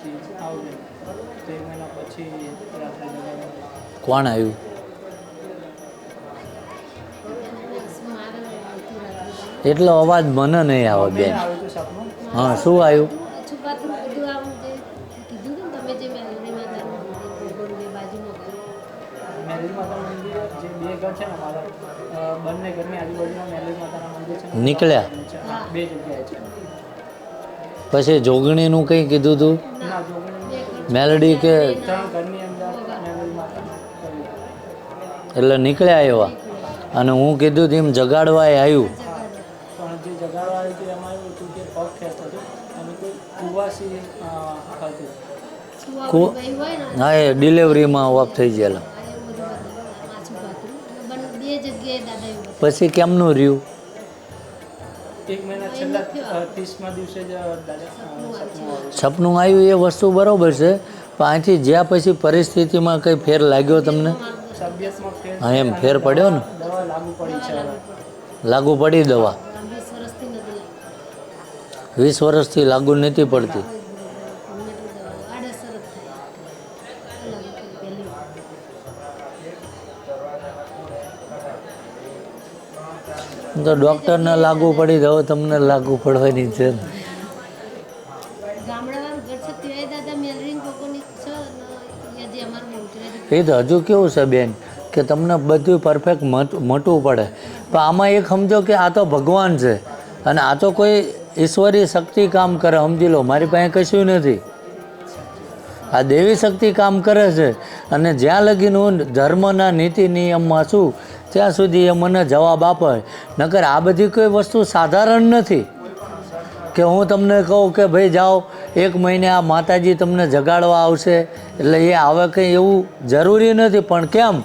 પછી આવજો. એક મહિના પછી કોણ આવ્યું? એટલો અવાજ મને નહીં આવે બેન. હા શું આવ્યું? બે બે નીકળ્યા? બે જગ્યાએ છે. પછી જોગણીનું કંઈ કીધું તું? મેલડી કે એટલે નીકળ્યા એવા અને હું કીધું એમ આવ્યું જગાડવા એ હતી હતું હતો હતું ને હા એ ડિલિવરીમાં ઓફ થઈ ગયેલા. પછી કેમનું રહ્યું? એક મહિના છેલ્લા અ, દિવસે જ સપનું આવ્યું એ વસ્તુ બરાબર છે પણ અહીંથી જ્યાં પછી પરિસ્થિતિમાં કંઈ ફેર લાગ્યો તમને? હા એમ ફેર પડ્યો ને? લાગુ પડી દવા. વીસ વર્ષથી લાગુ નથી પડતી. તો ડૉક્ટરને લાગુ પડી તો તમને લાગુ પડવાની છે. એ તો હજુ કેવું છે બેન કે તમને બધું પરફેક્ટ મટવું પડે. પણ આમાં એક સમજો કે આ તો ભગવાન છે અને આ તો કોઈ ઈશ્વરી શક્તિ કામ કરે. સમજી લો મારી પાસે કશું નથી. આ દેવી શક્તિ કામ કરે છે. અને જ્યાં લગીન હું ધર્મના નીતિ નિયમમાં છું ત્યાં સુધી એ મને જવાબ આપે. નકર આ બધી કોઈ વસ્તુ સાધારણ નથી. કે હું તમને કહું કે ભાઈ જાઓ, એક મહિને આ માતાજી તમને જગાડવા આવશે. એટલે એ આવે કંઈ એવું જરૂરી નથી. પણ કેમ?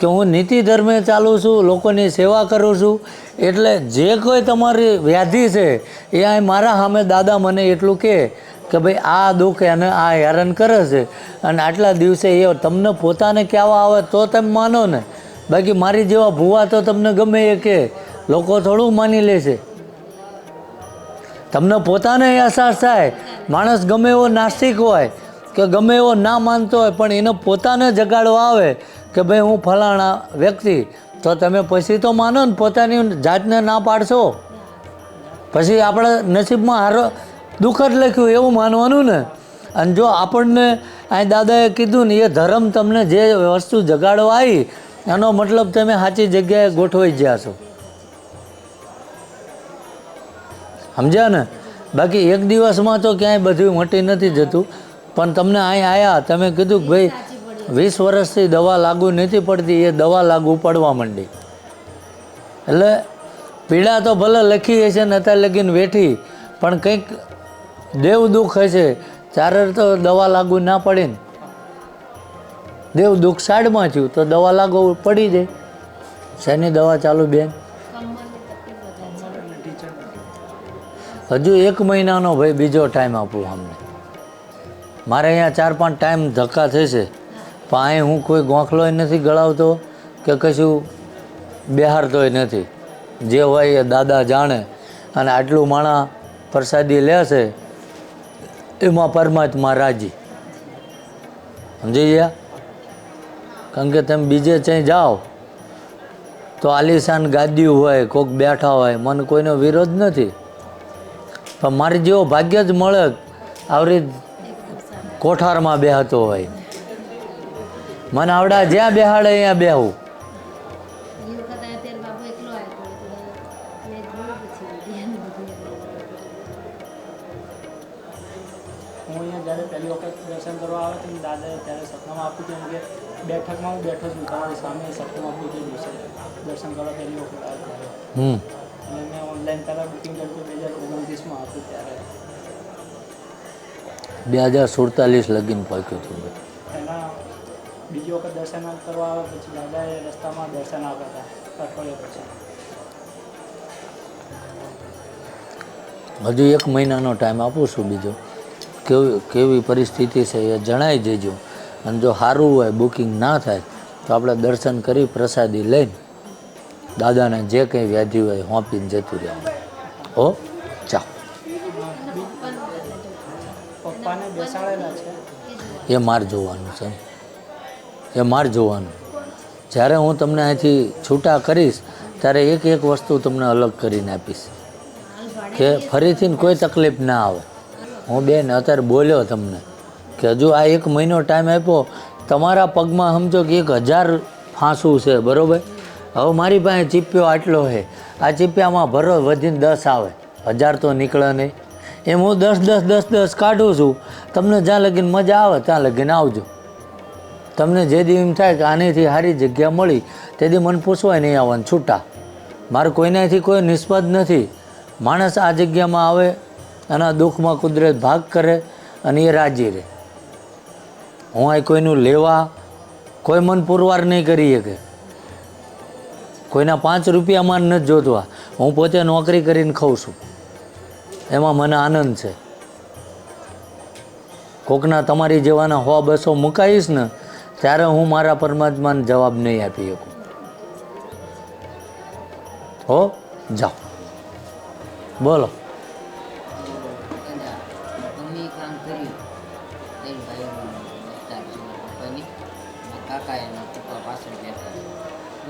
કે હું નીતિ ધર્મે ચાલું છું, લોકોની સેવા કરું છું. એટલે જે કોઈ તમારી વ્યાધિ છે, એ આ મારા સામે દાદા મને એટલું કહે કે ભાઈ આ દુઃખ એને આ હેરાન કરે છે. અને આટલા દિવસે એ તમને પોતાને કહેવા આવે તો તમે માનો ને. બાકી મારી જેવા ભૂવા તો તમને ગમે એ કે લોકો થોડું માની લે છે. તમને પોતાને અહેસાસ થાય, માણસ ગમે એવો નાસ્તિક હોય કે ગમે એવો ના માનતો હોય, પણ એને પોતાને જગાડવા આવે કે ભાઈ હું ફલાણા વ્યક્તિ, તો તમે પછી તો માનો ને પોતાની જાતને ના પાડશો. પછી આપણે નસીબમાં હારો, દુઃખ જ લખ્યું એવું માનવાનું ને. અને જો આપણને આ દાદાએ કીધું ને, એ ધર્મ તમને જે વસ્તુ જગાડવા આવી એનો મતલબ તમે સાચી જગ્યાએ ગોઠવાઈ ગયા છો. સમજ્યા ને? બાકી એક દિવસમાં તો ક્યાંય બધું મટી નથી જતું. પણ તમને અહીં આવ્યા તમે કીધું કે ભાઈ, વીસ વર્ષથી દવા લાગુ નથી પડતી, એ દવા લાગુ પડવા માંડી. એટલે પીડા તો ભલે લખી હશે ને અત્યારે લગીને વેઠી પણ કંઈક દેવ દુઃખ હશે. ત્યારે તો દવા લાગુ ના પડે ને દેવ દુઃખ સાઈડમાં થયું, તો દવા લાગો પડી જાય. શેની દવા ચાલુ બેન? હજુ એક મહિનાનો ભાઈ, બીજો ટાઈમ આપું અમને. મારે અહીંયા ચાર પાંચ ટાઈમ ધક્કા થશે. પણ અહીં હું કોઈ ગોખલો નથી ગળાવતો કે કશું બેહારતોય નથી. જે હોય એ દાદા જાણે અને આટલું માણા પ્રસાદી લેશે એમાં પરમાત્મા રાજી. સમજી ગયા? કારણ કે તમે બીજે ક્યાંય જાઓ, તો આલિશાન ગાદીઓ હોય કોઈક બેઠા હોય, મને કોઈનો વિરોધ નથી. પણ મારે જેવો ભાગ્ય જ મળે, આવરી કોઠારમાં બેહતો હોય. મને આવડા જ્યાં બેહાડે, અહીંયા બેહું. બે હજાર સુડતાલીસ લગીન પહોંચ્યું હતું. એના બીજી વખત દર્શન કરવા આવ્યા પછી દાદાએ રસ્તામાં દર્શન આપ્યા હતા અઠવાડિયા પછી હજુ એક મહિનાનો ટાઈમ આપું છું બીજો. કેવી કેવી પરિસ્થિતિ છે એ જણાવી દેજો. અને જો સારું હોય બુકિંગ ના થાય, તો આપણે દર્શન કરી પ્રસાદી લઈને દાદાને જે કંઈ વ્યાધિ હોય હોંપીને જતું રહેવાનું. બેસાડેલા છે. એ માર જોવાનું છે. એ માર જોવાનું. જ્યારે હું તમને અહીંથી છૂટા કરીશ ત્યારે એક એક વસ્તુ તમને અલગ કરીને આપીશ. કે ફરીથી કોઈ તકલીફ ના આવે. હું બેન અત્યારે બોલ્યો તમને કે હજુ આ એક મહિનો ટાઈમ આપ્યો તમારા પગમાં સમજો કે એક હજાર ફાંસું છે બરાબર? હવે મારી પાસે ચીપ્યો આટલો છે. આ ચીપિયામાં ભરો વધીને દસ આવે. હજાર તો નીકળે નહીં. એમ હું દસ દસ દસ દસ કાઢું છું. તમને જ્યાં લગીને મજા આવે ત્યાં લગીને આવજો. તમને જે દી એમ થાય કે આનીથી સારી જગ્યા મળી, તે દી મને પૂછવાય નહીં આવવાનું છૂટા. મારે કોઈનાથી કોઈ નિસ્બત નથી. માણસ આ જગ્યામાં આવે એના દુઃખમાં કુદરત ભાગ કરે, અને એ રાજી રહે. હું આ કોઈનું લેવા, કોઈ મન પુરવાર નહીં કરી શકે. કોઈના પાંચ રૂપિયામાં નથી જોતવા. હું પોતે નોકરી કરીને ખાઉં છું. એમાં મને આનંદ છે. કોકના તમારી જેવાના હો બસો મુકાઈશ ને, ત્યારે હું મારા પરમાત્માને જવાબ નહીં આપી શકું. હો? જાઓ. બોલો.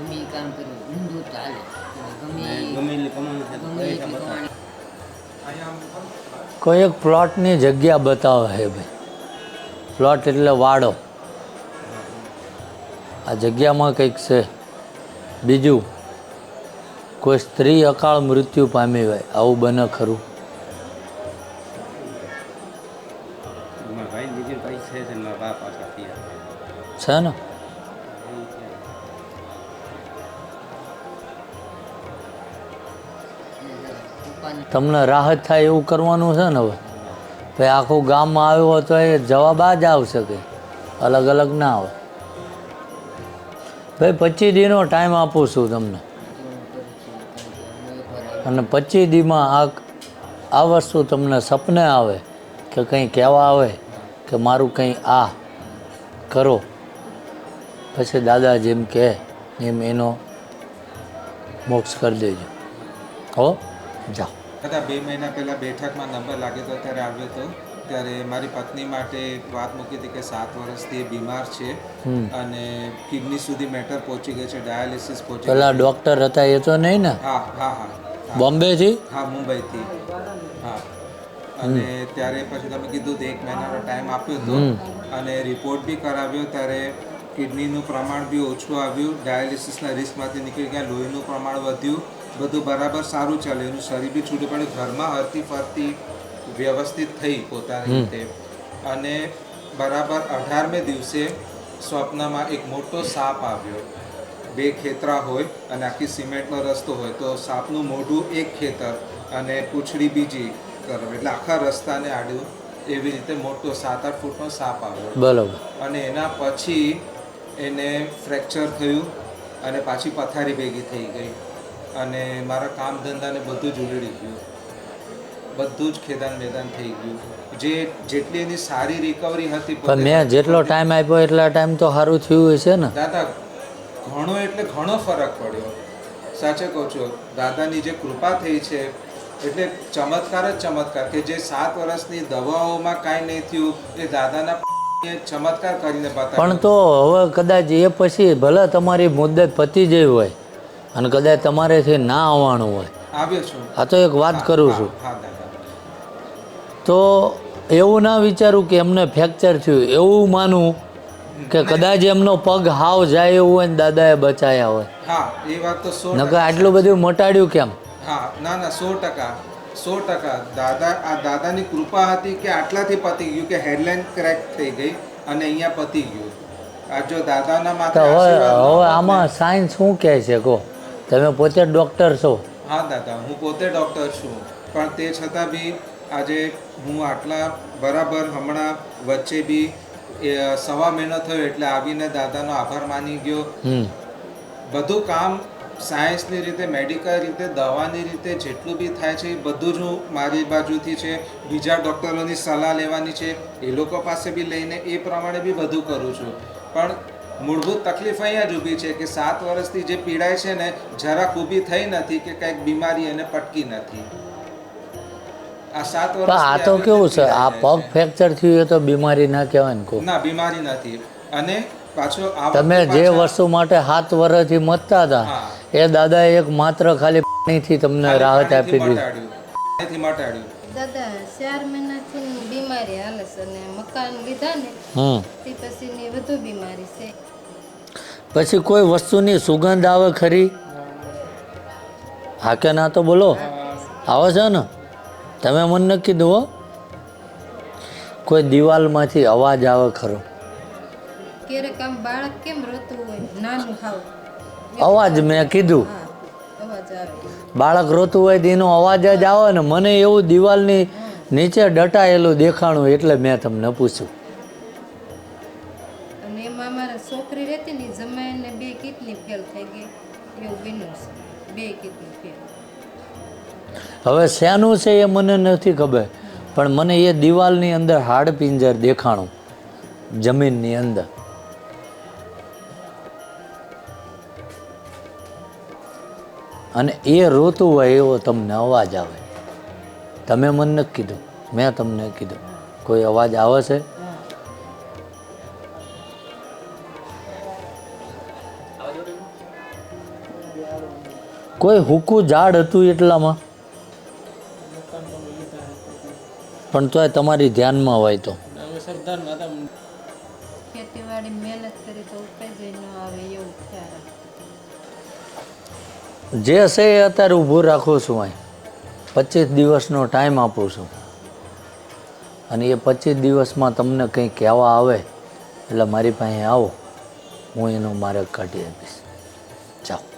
ગમે એ કામ કર્યું. ઊંધું ચાલે. ગમે કોઈ એક પ્લોટની જગ્યા બતાવો હે ભાઈ. પ્લોટ એટલે વાડો. આ જગ્યામાં કંઈક છે. બીજું કોઈ સ્ત્રી અકાળ મૃત્યુ પામી હોય. આવું બને ખરું. મારા ભાઈ બીજી ભાઈ છે જ મારા બા પાછા થયા છે ને? તમને રાહત થાય એવું કરવાનું છે ને હવે? ભાઈ, આખું ગામમાં આવ્યો હોય તો એ જવાબ આ જ આવશે કે અલગ અલગ ના આવે. ભાઈ, પચીસ દીનો ટાઈમ આપું છું તમને. અને પચીસ દીમાં આ આ વસ્તુ તમને સપને આવે કે કંઈ કહેવા આવે કે મારું કંઈ આ કરો. પછી દાદા જેમ કહે, એમ એનો મોક્ષ કરી દેજો. હો? જાઓ. કદાચ બે મહિના પહેલાં બેઠકમાં નંબર લાગ્યો હતો ત્યારે આવ્યો હતો. ત્યારે મારી પત્ની માટે વાત મૂકી હતી કે સાત વર્ષથી બીમાર છે અને કિડની સુધી મેટર પહોંચી ગઈ છે ડાયાલિસિસ પહોંચી પેલા ડોક્ટર હતા એ તો નહીં ને? હા હા હા બોમ્બે બોમ્બેથી? હા મુંબઈથી. હા. અને ત્યારે પછી તમે કીધું એક મહિનાનો ટાઈમ આપ્યો હતો. અને રિપોર્ટ બી કરાવ્યો ત્યારે કિડનીનું પ્રમાણ બી ઓછું આવ્યું ડાયાલિસિસના રિસ્કમાંથી નીકળી ગયા લોહીનું પ્રમાણ વધ્યું બધું બરાબર સારું ચાલે. એનું શરીર બી છૂટું પડ્યું ઘરમાં હરતી ફરતી વ્યવસ્થિત થઈ પોતાની રીતે. અને બરાબર અઢારમે દિવસે સ્વપ્નમાં એક મોટો સાપ આવ્યો. બે ખેતરા હોય અને આખી સિમેન્ટનો રસ્તો હોય. તો સાપનું મોઢું એક ખેતર અને પૂંછડી બીજી તરફ એટલે આખા રસ્તાને આડ્યું એવી રીતે મોટો સાત આઠ ફૂટનો સાપ આવ્યો. બરાબર. અને એના પછી એને ફ્રેક્ચર થયું અને પાછી પથારી ભેગી થઈ ગઈ. અને મારા કામ ધંધાને બધું જ ઉલડી ગયું. બધું જ ખેદાન મેદાન થઈ ગયું. જે જેટલી એની સારી રિકવરી હતી પણ મેં જેટલો ટાઈમ આપ્યો એટલા ટાઈમ તો સારું થયું હશે ને? દાદા ઘણો એટલે ઘણો ફરક પડ્યો. સાચે કહું છું દાદાની જે કૃપા થઈ છે એટલે ચમત્કાર જ ચમત્કાર કે જે સાત વર્ષની દવાઓમાં કાંઈ નહીં થયું એ દાદાના ચમત્કાર કરીને પણ તો હવે કદાચ એ પછી ભલે તમારી મુદ્દત પતી જઈ હોય અને કદાચ તમારેથી ના આવવાનું હોય. છું. આ તો એક વાત કરું છું. તો એવું ના વિચારું કે એમને ફ્રેક્ચર થયું. એવું માનું કે કદાચ એમનો પગ હાવ જાય એવું હોય ને દાદાએ બચાયા હોય. હા એ વાત નકર આટલું બધું મટાડ્યું કેમ? હા ના ના સો ટકા સો ટકા. દાદા આ દાદાની કૃપા હતી કે આટલાથી પતી ગયું કે હેડલાઇન ક્રેક થઈ ગઈ અને અહીંયા પતી ગયું. આ જો દાદાના માથે હવે હવે આમાં સાયન્સ શું કહે છે કહો? તમે પોતે ડૉક્ટર છો. હા દાદા હું પોતે ડૉક્ટર છું. પણ તે છતાં બી આજે હું આટલા બરાબર હમણાં વચ્ચે બી સવા મહિનો થયો એટલે આવીને દાદાનો આભાર માની ગયો. બધું કામ સાયન્સની રીતે મેડિકલ રીતે દવાની રીતે જેટલું બી થાય છે એ બધું જ હું મારી બાજુથી છે. બીજા ડૉક્ટરોની સલાહ લેવાની છે. એ લોકો પાસે બી લઈને એ પ્રમાણે બી બધું કરું છું. પણ મૂળભૂત તકલીફ અહીંયા જ ઊભી છે કે સાત વર્ષથી જે પીડાય છે ને જરાક ઊભી થઈ નથી કે કંઈક બીમારી એને પટકી નથી. આ સાત વર્ષ આ તો કેવું છે? આ પગ ફ્રેક્ચર થયું એ તો બીમારી ના કહેવાય ને ના બીમારી નથી. અને પાછો તમે જે વસ્તુ માટે સાત વર્ષથી મતતા હતા એ દાદા એક માત્ર ખાલી પાણીથી તમને રાહત આપી દીધી. મટાડ્યું. મટાડ્યું. દાદા ચાર મહિનાથી બીમારી હાલે છે અને મકાન લીધા ને તે પછીની વધુ બીમારી છે. પછી કોઈ વસ્તુની સુગંધ આવે ખરી? હા કે ના તો બોલો. આવે છે ને? તમે મને નક્કી દો કોઈ દિવાલમાંથી અવાજ આવે ખરો. અવાજ મેં કીધું. બાળક રોતું હોય તો એનો અવાજ જ આવે ને. મને એવું દિવાલની નીચે ડટાયેલું દેખાણું એટલે મેં તમને પૂછ્યું. અને એમાં છોકરી રહેતી ને ફેલ થઈ ગઈ, એવું બન્યું બે કિડની ફેલ. હવે શેનું છે એ મને નથી ખબર, પણ મને એ દિવાલની અંદર હાડપિંજર દેખાણું, જમીનની અંદર. અને એ રોતું હોય એવો તમને અવાજ આવે. તમે મને નથી કીધું, મેં તમને કીધું. કોઈ અવાજ આવે છે? કોઈ હુકું ઝાડ હતું એટલામાં? પણ તોય તમારી ધ્યાનમાં હોય તો. જે હશે એ અત્યારે ઊભું રાખું છું અહીં. પચીસ દિવસનો ટાઈમ આપું છું. અને એ પચીસ દિવસમાં તમને કંઈ કહેવા આવે એટલે મારી પાસે આવો. હું એનો માર્ગ કાઢી આપીશ. જાઓ.